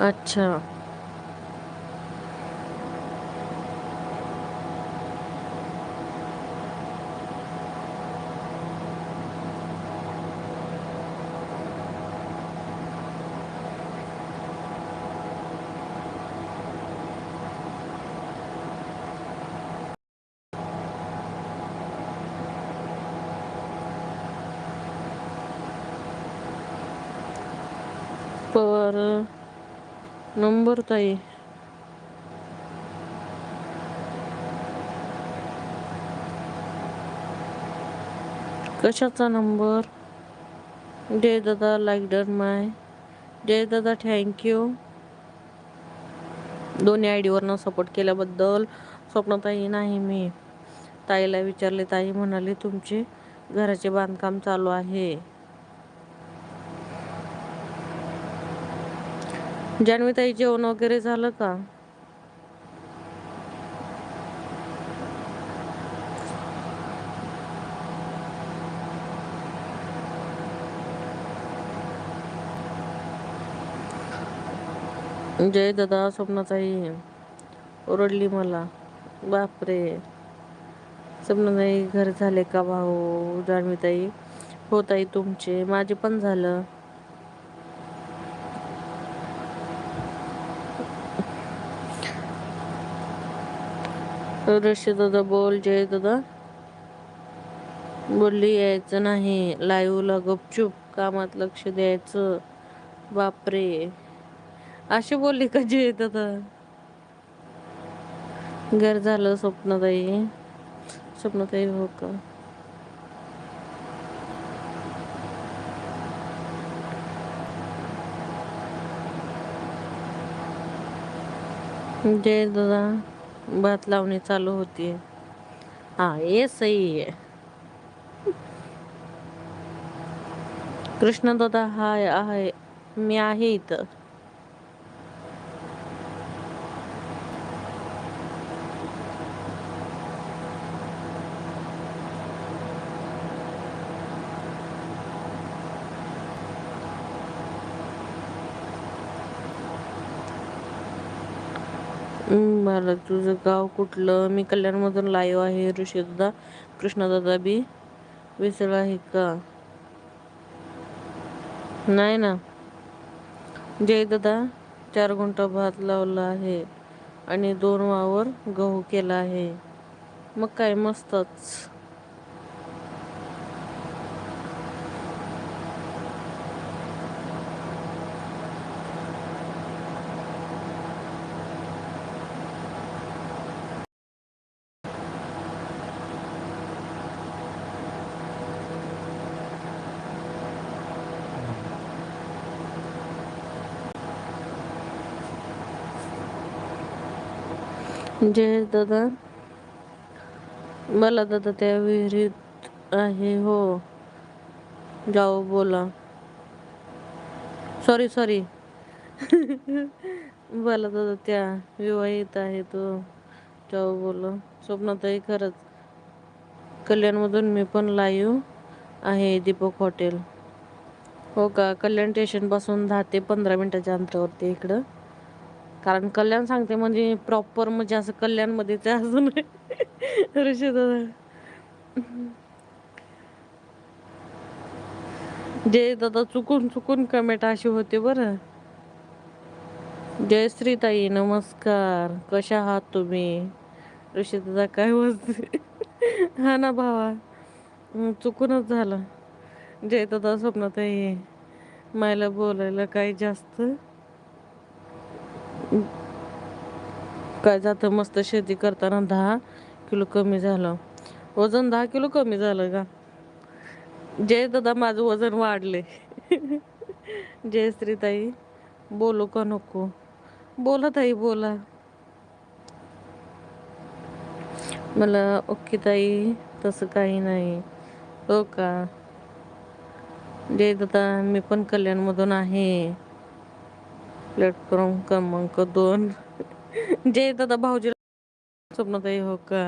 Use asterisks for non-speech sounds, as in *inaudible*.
अच्छा. पर नंबर ताई. कशाचा नंबर? डे दादा लाईक डन माय डे दादा थँक्यू दोन्ही आय डीवरनं सपोर्ट केल्याबद्दल स्वप्नताई नाही मी. ताईला विचारले ताई म्हणाले तुमचे घराचे बांधकाम चालू आहे. जान्हवी ताई जेवण वगैरे झालं का? जय दादा स्वप्नाताई ओरडली मला. बापरे. स्वप्नाताई घर झाले का भाऊ? जान्हवीताई हो ताई तुमचे. माझे पण झालं. रशी दादा बोल जय दादा. बोलली यायचं नाही. लाईव्हला गपचूप कामात लक्ष द्यायचं. बापरे. अशी बोलली का जय दादा? घर झालं स्वप्नताई. स्वप्नताई हो का? जय दादा. भात लावणी चालू होती. हा ये सही आहे. कृष्ण दादा हाय आहे. मी आहे इथं. मला तुझं गाव कुठलं? मी कल्याणमधून लाईव्ह आहे ऋषीदादा कृष्णदादा बी विसरला आहे का? नाही ना. जय दादा चार गुंठा भात लावला आहे आणि दोन वावर गहू केला आहे. मग काय मस्तच. जय दादा मला दादा त्या विहिरीत आहे हो. जाओ बोला. सॉरी सॉरी *laughs* मला दादा त्या विवाहित आहे तो. जाओ बोला. स्वप्नाताई खरंच. कल्याणमधून मी पण लाईव्ह आहे दीपक हॉटेल. हो का? कल्याण स्टेशनपासून दहा ते पंधरा मिनटाच्या अंतरावरती इकडं. कारण कल्याण सांगते म्हणजे प्रॉपर म्हणजे असं कल्याणमध्ये ते असं म्हणजे. नाही ऋषी दादा. जय दादा चुकून चुकून कमेंट अशी होते बरं. जय ताई नमस्कार. कशा आहात तुम्ही? ऋषी दादा काय वाजते हा ना भावा. चुकूनच झालं. जय दादा स्वप्नाताई. मायला बोलायला काही जास्त काय जातं मस्त शेती करताना दहा किलो कमी झालं. वजन दहा किलो कमी झालं का? जय दादा माझं वजन वाढले *laughs* जय श्रीताई बोलू का नको? बोला ताई बोला. मला ओके ताई तसं काही नाही. हो का? जय दादा मी पण कल्याणमधून आहे. प्लॅटफॉर्म क्रमांक दोन. जे दादा भाऊजी स्वप्नताई हो का?